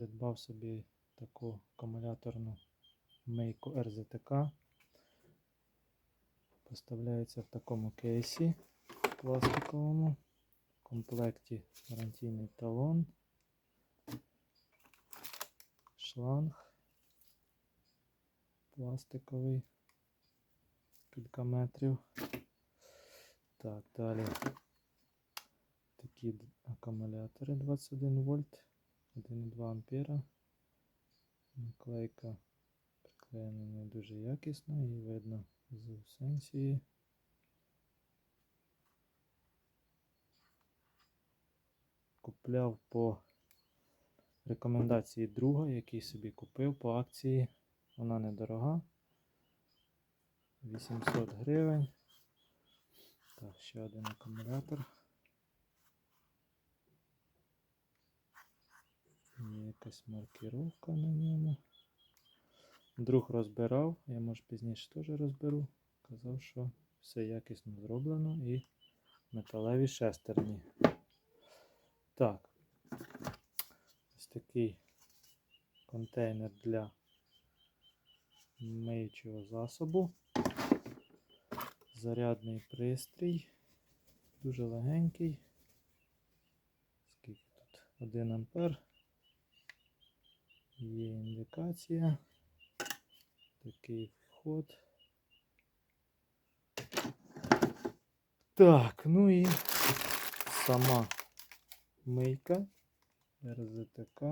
придбав собі таку акумуляторну мийку РЗТК. Поставляється в такому кейсі пластиковому. В комплекті гарантійний талон, шланг пластиковий кілька метрів. Так, далі такі акумулятори 21 вольт, 1,2 ампера. Наклейка приклеєна не дуже якісно і видно з сенсії. Купляв по рекомендації друга, який собі купив по акції. Вона недорога. 800 гривень. Так, ще один акумулятор. Є якась маркіровка на ньому. Друг розбирав, я може пізніше теж розберу. Казав, що все якісно зроблено і металеві шестерні. Так. Ось такий контейнер для миючого засобу. Зарядний пристрій. Дуже легенький. Скільки тут? 1 ампер. Є індикація. Такий вход. Так, ну і сама мийка РЗТК.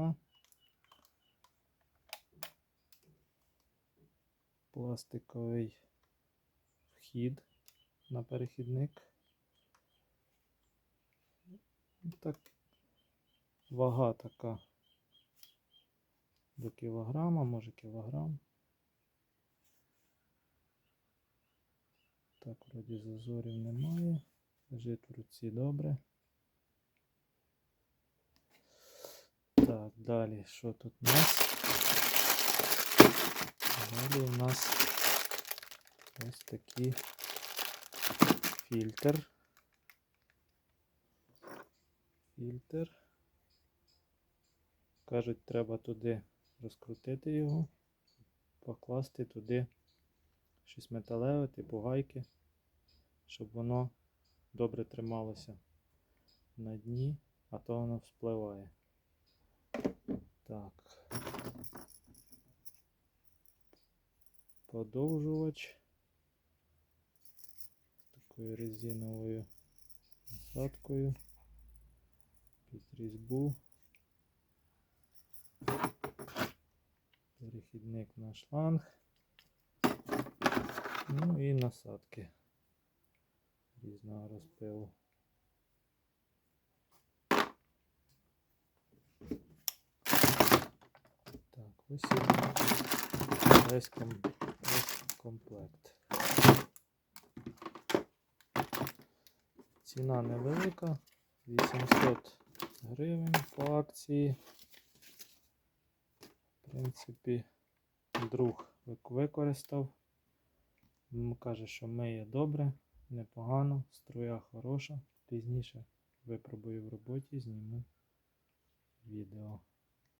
Пластиковий вхід на перехідник. Ну, Так, вага така до кілограма, може кілограм. Так, вроді зазорів немає. Лежить в руці добре. Так, далі, що тут у нас? Далі у нас ось такий фільтр. Фільтр. Кажуть, треба туди розкрутити його, покласти туди щось металеве, типу гайки, щоб воно добре трималося на дні, а то воно вспливає. Так. Подовжувач такою резиновою насадкою під різьбу. Перехідник на шланг. Ну і насадки різного розпилу. Так, ось і весь, ком... весь комплект. Ціна невелика, 800 гривень по акції. Принципі, друг використав. Каже, що миє добре, непогано, струя хороша. Пізніше випробую в роботі, зніму відео.